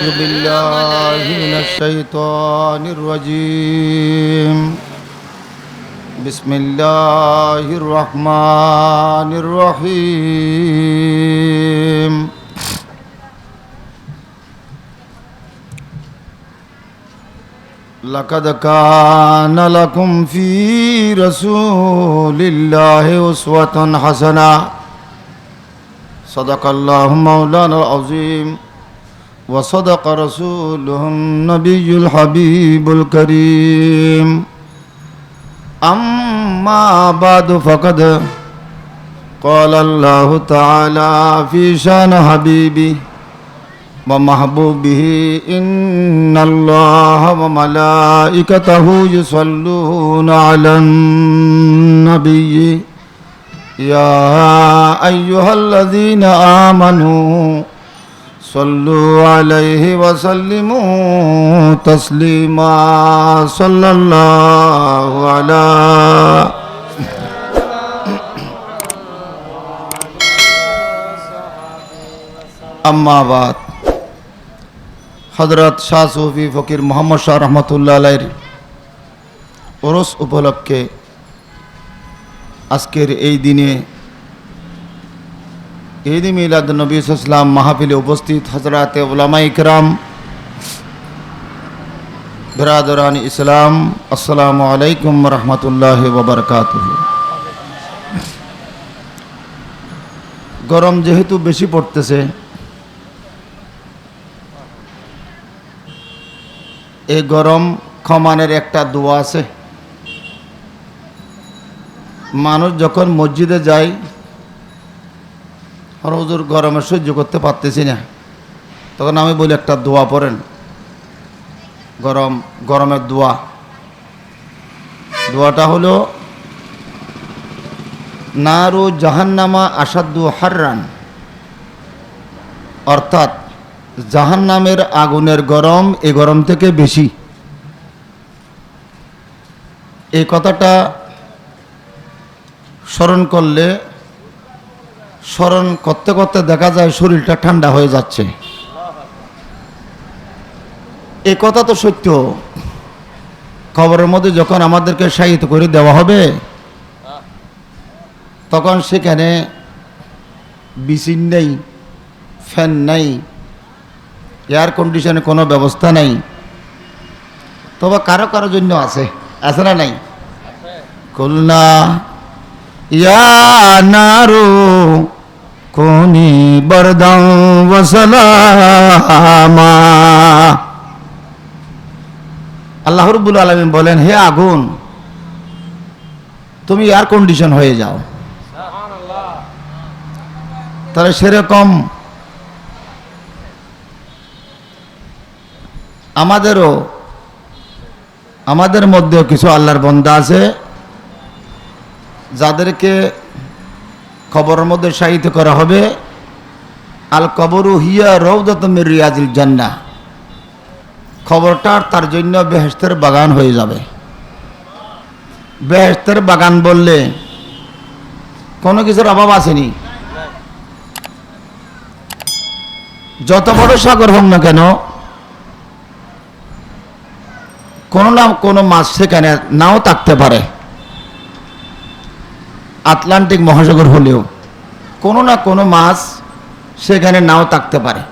أعوذ بالله من الشيطان الرجيم. بسم الله الرحمن الرحيم. لقد كان لكم في رسول الله أسوة حسنة. صدق الله مولانا العظيم. وصدق رسوله النبي الحبيب الكريم. أما بعد فقد قال الله تعالى في شأن حبيبي ومحبوبه إن الله وملائكته يصلون على النبي. يا أيها الذين آمنوا صلوا عليه وسلموا تسليما صلى الله على أما بعد হজরত শাহ সুফি ফকির মোহাম্মদ শাহ রহমতুল্লাহ আলাইয়ের ওরস উপলক্ষে আজকের এই দিনে ঈদ মিলাদ নবী ইসলাম মাহফিলে উপস্থিত হজরত ওলামা ইকরাম বিরাদরান ইসলাম, আসসালামু আলাইকুম রহমতুল্লাহ ববরকাত গরম যেহেতু বেশি পড়তেছে এই গরম ক্ষমানের একটা দোয়া আছে। মানুষ যখন মসজিদে যায় হরজুর গরমে সহ্য করতে পারতেছি না। তখন আমি বলি, একটা দোয়া পড়েন। গরম, গরমের দোয়া। দোয়াটা হলো, নারু জাহান্নামা আসাদু হাররান। অর্থাৎ, জাহান্নামের আগুনের গরম এ গরম থেকে বেশি। এই কথাটা স্মরণ করলে স্মরণ করতে করতে দেখা যায় শরীরটা ঠান্ডা হয়ে যাচ্ছে। এ কথা তো সত্য। খবরের মধ্যে যখন আমাদেরকে সাহিত্য করে দেওয়া হবে তখন সেখানে বিচিন নেই ফ্যান নেই এয়ার কন্ডিশনে কোনো ব্যবস্থা নেই। তবে কারও কারও জন্য আছে আছে না নাই? খুলনা নারু কোনি বরদাম ওয়াসালামা আল্লাহ রব্বুল আলমিন বলেন, হে আগুন, তুমি এয়ার কন্ডিশন হয়ে যাও। তাহলে সেরকম আমাদেরও, আমাদের মধ্যেও কিছু আল্লাহর বন্দা আছে। যাদেরকে খবরের মধ্যে সাহিত্য করা হবে আল কবরু হিয়া রৌদতমের রিয়াজুল জান্না খবরটা তার জন্য বেহেস্তের বাগান হয়ে যাবে। বেহেস্তের বাগান বললে কোনো কিছুর অভাব আসেনি। যত বড় সাগর হোক না কেন, কোনো না কোনো মাছ সেখানে নাও থাকতে পারে। আটলান্টিক মহাসাগর হলেও কোনো না কোনো মাছ সেখানে নাও থাকতে পারে।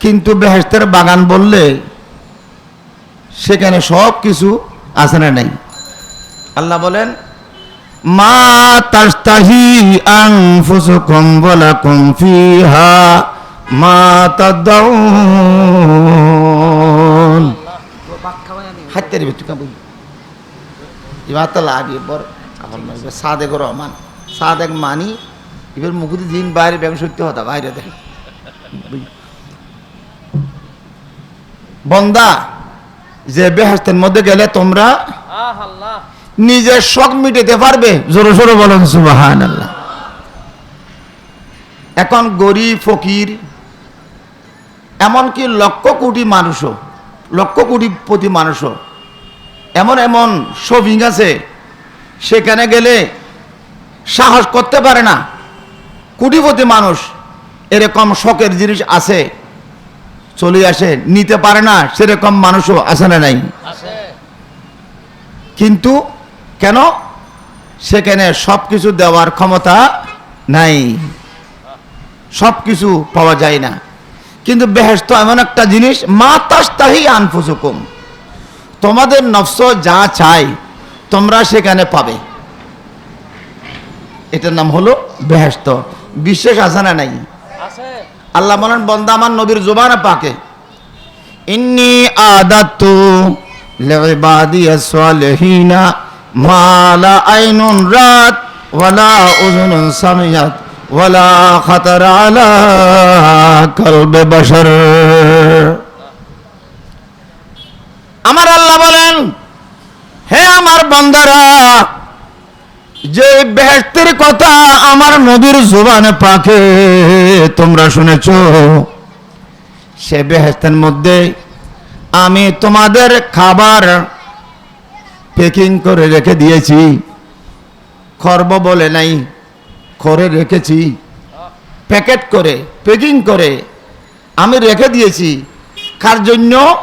কিন্তু বেহেস্তের বাগান বললে সেখানে সব কিছু আছে না নেই। আল্লাহ বলেন মা তাস্তাহি আনফুসুকুম ওয়ালাকুম ফিহা মা তাদাউন। হাতে রে কাবুল আমার মানে সাদেক রহমান। সাদেক মানি এবার মুখুদি দিন বাইরে ব্যাংক সত্যি হতা বাইরে দেখ বন্দা যে বেহাস্তের মধ্যে গেলে তোমরা নিজের শখ মিটাতে পারবে। জোরে জোরে বলেন সুবাহান আল্লাহ এখন গরিব ফকির এমনকি লক্ষ কোটি মানুষও লক্ষ কোটি প্রতি মানুষও এমন এমন শপিং আছে সেখানে গেলে সাহস করতে পারে না। কোটিপতি মানুষ এরকম শখের জিনিস আছে চলে আসে নিতে পারে না সেরকম মানুষও আছে না নাই। কিন্তু কেন? সেখানে সব কিছু দেওয়ার ক্ষমতা নাই। সব কিছু পাওয়া যায় না। কিন্তু বেহেস্ত এমন একটা জিনিস মা তাস্তাহি আনফুসুকুম। তোমাদের নফস যা চাই তোমরা সেখানে পাবে। এটার নাম হলো বেহেস্ত বিশ্বাস আছে না নাই? আল্লাহ বলেন বন্দা আমার নবীর জোবানা পাকে। ইন্নি আদাতু লিবাদিয়া সালিহিনা মা লা আইনুন রাত ওয়ালা উযুনুন সামিয়াত ওয়ালা খাতার আলা কলবে বশর। আমার আল্লাহ বলেন, হে আমার বান্দারা, যে বেহেস্তের কথা আমার নবীর জোবানে পাকে, তোমরা শুনেছ? সে বেহেস্তের মধ্যে আমি তোমাদের খাবার প্যাকিং করে রেখে দিয়েছি। খর্ব বলে নাই করে রেখেছি। প্যাকেট করে, প্যাকিং করে আমি রেখে দিয়েছি। কার জন্য?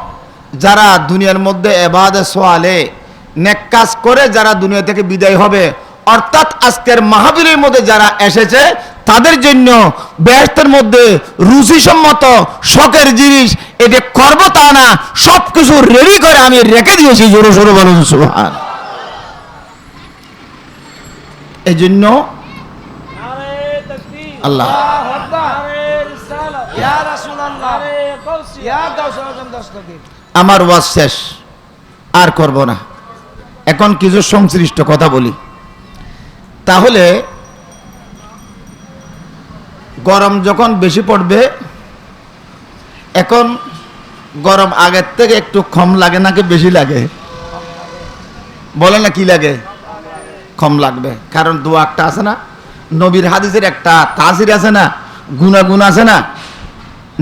যারা দুনিয়ার মধ্যে এবাদে সোয়ালে নেক কাজ করে যারা দুনিয়া থেকে বিদায় হবে অর্থাৎ আজকের মাহাবীরের মধ্যে যারা এসেছে তাদের জন্য ব্যস্তের মধ্যে রুচিসম্মত শখের জিনিস এটা করব তা না সব কিছু রেডি করে আমি রেখে দিয়েছি জোরো সরো বলুন সুহান এই জন্য আল্লাহ আমার ওয়াজ শেষ, আর করব না। এখন কিছু সংশ্লিষ্ট কথা বলি। তাহলে, গরম যখন বেশি পড়বে, এখন গরম আগের থেকে একটু কম লাগে নাকি বেশি লাগে? বলে না কি লাগে? কম লাগবে, কারণ দু একটা আছে না। নবীর হাদিসের একটা তাসির আছে না গুনাগুন আছে না।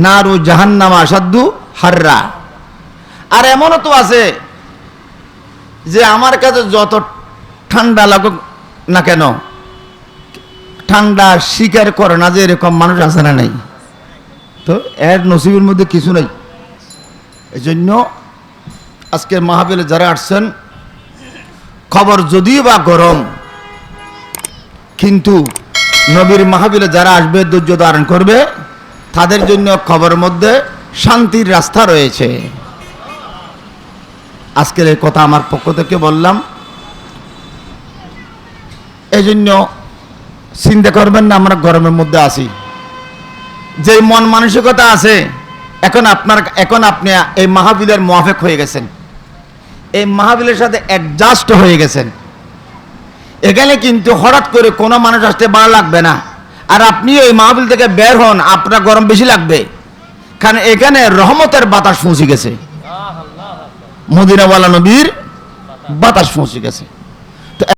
নারু জাহান্নামা সাদ্দু হাররা। আর এমনও তো আছে যে আমার কাছে যত ঠান্ডা লাগুক না কেন, ঠান্ডা স্বীকার করে না যে এরকম মানুষ আছে না নাই। তো এর নসিবের মধ্যে কিছু নেই। এই জন্য আজকের মাহাবিলে যারা আসছেন, খবর যদিও বা গরম, কিন্তু নবীর মাহাবিলে যারা আসবে, ধৈর্য ধারণ করবে, তাদের জন্য খবরের মধ্যে শান্তির রাস্তা রয়েছে। আজকের এই কথা আমার পক্ষ থেকে বললাম। এই জন্য চিন্তা করবেন না, আমরা গরমের মধ্যে আছি। যে মন মানসিকতা আছে, এখন আপনার, এখন আপনি এই মাহাবিলের মোয়াফেক হয়ে গেছেন। এই মাহাবিলের সাথে অ্যাডজাস্ট হয়ে গেছেন। এখানে কিন্তু হঠাৎ করে কোনো মানুষ আসতে ভালো লাগবে না। আর আপনি এই মাহবিল থেকে বের হন, আপনার গরম বেশি লাগবে। কারণ এখানে রহমতের বাতাস পৌঁছে গেছে। মদিনাওয়ালা নবীর বাতাস পৌঁছে গেছে।